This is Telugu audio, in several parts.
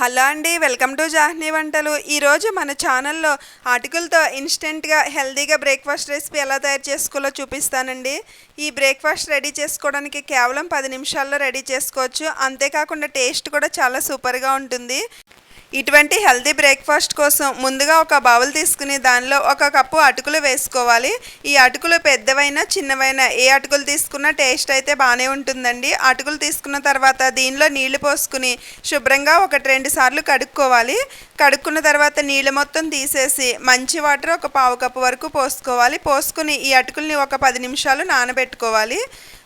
హలో అండి వెల్కమ్ టు జాహ్నీ వంటలు. ఈరోజు మన ఛానల్లో అటుకులతో ఇన్స్టెంట్గా హెల్తీగా బ్రేక్ఫాస్ట్ రెసిపీ ఎలా తయారు చేసుకోవాలో చూపిస్తానండి. ఈ బ్రేక్ఫాస్ట్ రెడీ చేసుకోవడానికి కేవలం పది నిమిషాల్లో రెడీ చేసుకోవచ్చు. అంతేకాకుండా టేస్ట్ కూడా చాలా సూపర్గా ఉంటుంది. ఇటువంటి హెల్దీ బ్రేక్ఫాస్ట్ కోసం ముందుగా ఒక బౌల్ తీసుకుని దానిలో ఒక కప్పు అటుకులు వేసుకోవాలి. ఈ అటుకులు పెద్దవైనా చిన్నవైనా ఏ అటుకులు తీసుకున్నా టేస్ట్ అయితే బాగానే ఉంటుందండి. అటుకులు తీసుకున్న తర్వాత దీనిలో నీళ్ళు పోసుకుని శుభ్రంగా ఒకటి రెండు సార్లు కడుక్కోవాలి. కడుక్కున్న తర్వాత నీళ్ళు మొత్తం తీసేసి మంచి వాటర్ ఒక పావు కప్పు వరకు పోసుకోవాలి. పోసుకుని ఈ అటుకుల్ని ఒక పది నిమిషాలు నానబెట్టుకోవాలి.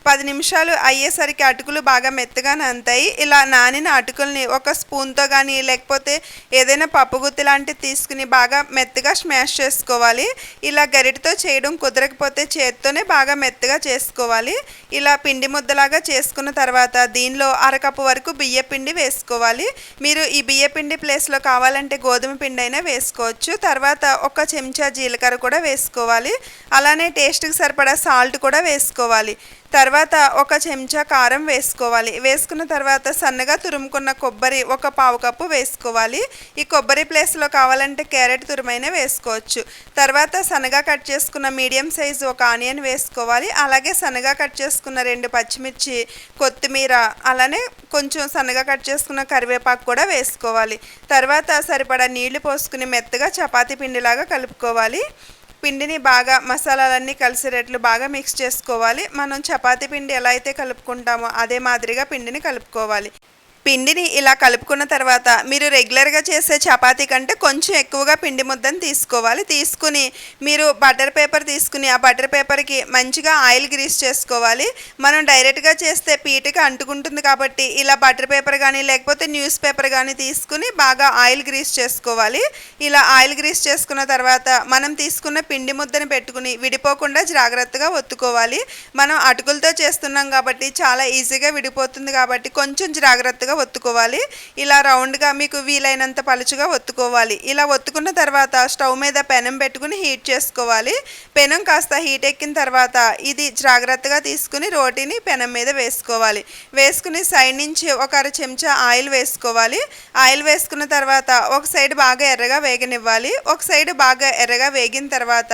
పది నిమిషాలు అయ్యేసరికి అటుకులు బాగా మెత్తగా నానుతాయి ఇలా నానిన అటుకుల్ని ఒక స్పూన్తో కానీ లేకపోతే ఏదైనా పప్పు గుత్తి లాంటివి తీసుకుని బాగా మెత్తగా స్మాష్ చేసుకోవాలి. ఇలా గరిటతో చేయడం కుదరకపోతే చేత్తోనే బాగా మెత్తగా చేసుకోవాలి. ఇలా పిండి ముద్దలాగా చేసుకున్న తర్వాత దీనిలో అరకప్పు వరకు బియ్య పిండి వేసుకోవాలి. మీరు ఈ బియ్య పిండి ప్లేస్లో కావాలంటే గోధుమ పిండి అయినా వేసుకోవచ్చు. తర్వాత ఒక చెంచా జీలకర్ర కూడా వేసుకోవాలి. అలానే టేస్ట్కి సరిపడా సాల్ట్ కూడా వేసుకోవాలి. తర్వాత ఒక చెంచా కారం వేసుకోవాలి. వేసుకున్న తర్వాత సన్నగా తురుముకున్న కొబ్బరి ఒక పావు కప్పు వేసుకోవాలి. ఈ కొబ్బరి ప్లేస్లో కావాలంటే క్యారెట్ తురుమైనా వేసుకోవచ్చు. తర్వాత సన్నగా కట్ చేసుకున్న మీడియం సైజు ఒక ఆనియన్ వేసుకోవాలి. అలాగే సన్నగా కట్ చేసుకున్న రెండు పచ్చిమిర్చి కొత్తిమీర అలానే కొంచెం సన్నగా కట్ చేసుకున్న కరివేపాకు కూడా వేసుకోవాలి. తర్వాత సరిపడా నీళ్ళు పోసుకుని మెత్తగా చపాతీ పిండిలాగా కలుపుకోవాలి. పిండిని బాగా మసాలాలన్నీ కలిసేటట్లు బాగా మిక్స్ చేసుకోవాలి. మనం చపాతీ పిండి ఎలా అయితే కలుపుకుంటామో అదే మాదిరిగా పిండిని కలుపుకోవాలి. పిండిని ఇలా కలుపుకున్న తర్వాత మీరు రెగ్యులర్గా చేసే చపాతీ కంటే కొంచెం ఎక్కువగా పిండి ముద్దను తీసుకోవాలి. తీసుకుని మీరు బటర్ పేపర్ తీసుకుని ఆ బటర్ పేపర్కి మంచిగా ఆయిల్ గ్రీస్ చేసుకోవాలి. మనం డైరెక్ట్గా చేస్తే పీటకి అంటుకుంటుంది కాబట్టి ఇలా బటర్ పేపర్ కానీ లేకపోతే న్యూస్ పేపర్ కానీ తీసుకుని బాగా ఆయిల్ గ్రీస్ చేసుకోవాలి. ఇలా ఆయిల్ గ్రీస్ చేసుకున్న తర్వాత మనం తీసుకున్న పిండి ముద్దను పెట్టుకుని విడిపోకుండా జాగ్రత్తగా ఒత్తుకోవాలి. మనం అటుకులతో చేస్తున్నాం కాబట్టి చాలా ఈజీగా విడిపోతుంది కాబట్టి కొంచెం జాగ్రత్తగా ఒత్తుకోవాలి. ఇలా రౌండ్గా మీకు వీలైనంత పలుచుగా ఒత్తుకోవాలి. ఇలా ఒత్తుకున్న తర్వాత స్టవ్ మీద పెనం పెట్టుకుని హీట్ చేసుకోవాలి. పెనం కాస్త హీట్ ఎక్కిన తర్వాత ఇది జాగ్రత్తగా తీసుకుని రోటీని పెనం మీద వేసుకోవాలి. వేసుకుని సైడ్ నుంచి ఒక అర చెంచా ఆయిల్ వేసుకోవాలి. ఆయిల్ వేసుకున్న తర్వాత ఒక సైడ్ బాగా ఎర్రగా వేగనివ్వాలి. ఒక సైడ్ బాగా ఎర్రగా వేగిన తర్వాత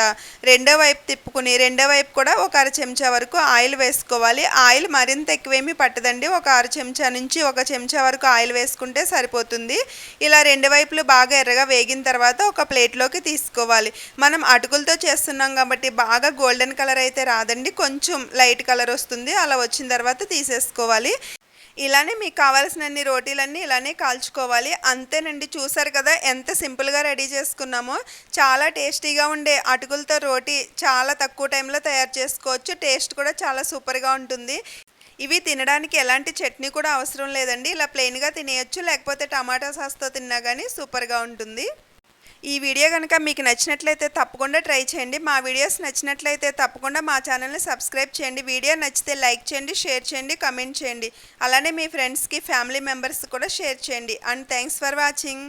రెండో వైపు తిప్పుకుని రెండో వైపు కూడా ఒక అర చెంచా వరకు ఆయిల్ వేసుకోవాలి. ఆయిల్ మరింత ఎక్కువేమీ పట్టదండి. ఒక అర చెంచా నుంచి ఒక చెంచా వరకు ఆయిల్ వేసుకుంటే సరిపోతుంది. ఇలా రెండు వైపులు బాగా ఎర్రగా వేగిన తర్వాత ఒక ప్లేట్లోకి తీసుకోవాలి. మనం అటుకులతో చేస్తున్నాం కాబట్టి బాగా గోల్డెన్ కలర్ అయితే రాదండి. కొంచెం లైట్ కలర్ వస్తుంది. అలా వచ్చిన తర్వాత తీసేసుకోవాలి. ఇలానే మీకు కావాల్సినన్ని రోటీలన్నీ ఇలానే కాల్చుకోవాలి. అంతేనండి. చూసారు కదా ఎంత సింపుల్గా రెడీ చేసుకున్నామో. చాలా టేస్టీగా ఉండే అటుకులతో రోటీ చాలా తక్కువ టైంలో తయారు చేసుకోవచ్చు. టేస్ట్ కూడా చాలా సూపర్గా ఉంటుంది. ఇవి తినడానికి ఎలాంటి చట్నీ కూడా అవసరం లేదండి. ఇలా ప్లెయిన్గా తినేయచ్చు లేకపోతే టమాటా సాస్తో తిన్నా కానీ సూపర్గా ఉంటుంది. ఈ వీడియో కనుక మీకు నచ్చినట్లయితే తప్పకుండా ట్రై చేయండి. మా వీడియోస్ నచ్చినట్లయితే తప్పకుండా మా ఛానల్ని సబ్స్క్రైబ్ చేయండి. వీడియో నచ్చితే లైక్ చేయండి షేర్ చేయండి కమెంట్ చేయండి. అలానే మీ ఫ్రెండ్స్కి ఫ్యామిలీ మెంబర్స్ కూడా షేర్ చేయండి. And thanks for watching.